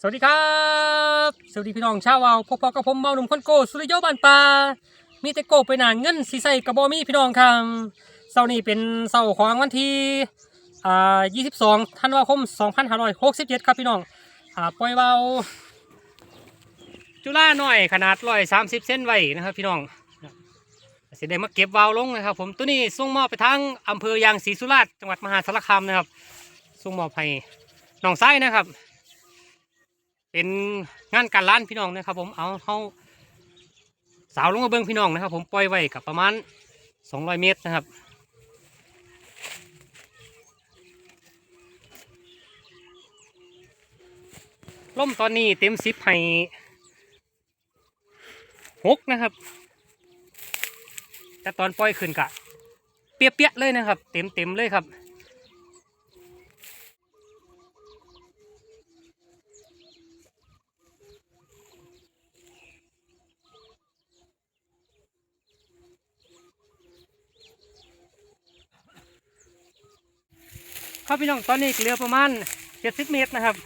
สวัสดีครับ สวัสดีพี่น้องชาววาวพบกับผมเมาหนุ่มคนโกสุริโยบันปลามีแต่โกไปหนาเงินสีใสกระบอมีพี่น้องครับเสาร์นี้เป็นเสาร์ของวันที่อ่า22ธันวาคม 2567 ครับพี่น้องอ่าปล่อยเบาจุฬาหน่อยขนาด130เซนไว้นะครับพี่น้องเสได็มาเก็บวาวลงนะครับ ผมตัวนี้ส่งมอบไปทางอำเภอยางศรีสุราษฎร์จังหวัดมหาสารคามนะครับส่งมอบให้น้องไส้นะครับ เป็นงานการร้านพี่น้องนะครับ ผมเอาเขาสาวลงมาเบิ้งพี่น้องนะครับ ผมปล่อยไว้กับประมาณ200เมตรนะครับล่มตอนนี้เต็มสิบให้หกนะครับ แต่ตอนปล่อยขึ้นกะ เปียกๆเลยนะครับ เต็มเต็มๆเลยครับ ครับพี่น้องตอนนี้เหลือประมาณ70เมตรนะครับ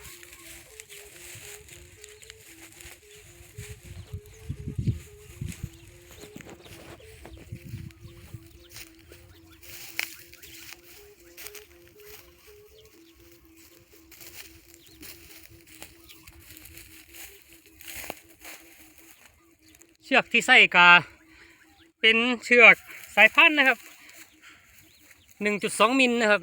เชือกที่ใส่กาเป็นเชือกสายพันธุ์นะครับ 1.2 มิลนะครับ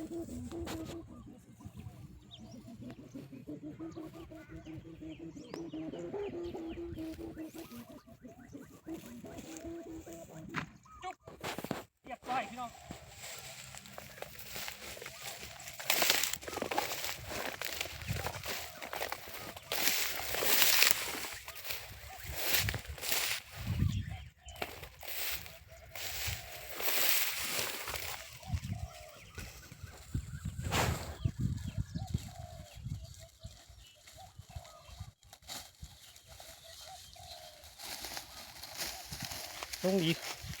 Oh, my God. ลงดี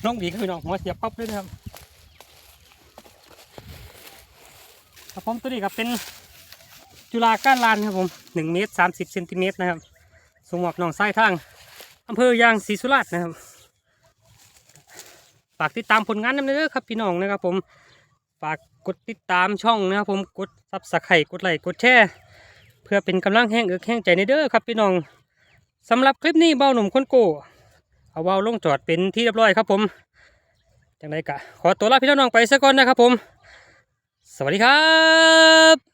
ลงดีครับพี่น้องหัวเสียบปั๊บเลยนะครับครับผมตัวนี้ครับเป็นจุฬาก้านลานครับผมหนึ่งเมตรสามสิบเซนติเมตรนะครับสมหมวกหนองไส้ทางอำเภอยางศรีสุราษฎร์นะครับฝากติดตามผลงานนำเด้อครับพี่น้องนะครับผมฝากกดติดตามช่องนะครับผมกดซับสไครต์กดไลค์กดแชร์เพื่อเป็นกำลังแห่งเอกแห่งใจในเด้อครับพี่น้องสำหรับคลิปนี้เบ้าหนุ่มคนโก้ เอาวาวลงจอดเป็นที่เรียบร้อยครับผมจังไรกะ ขอตัวลาพี่น้องไปซะก่อนนะครับผม สวัสดีครับ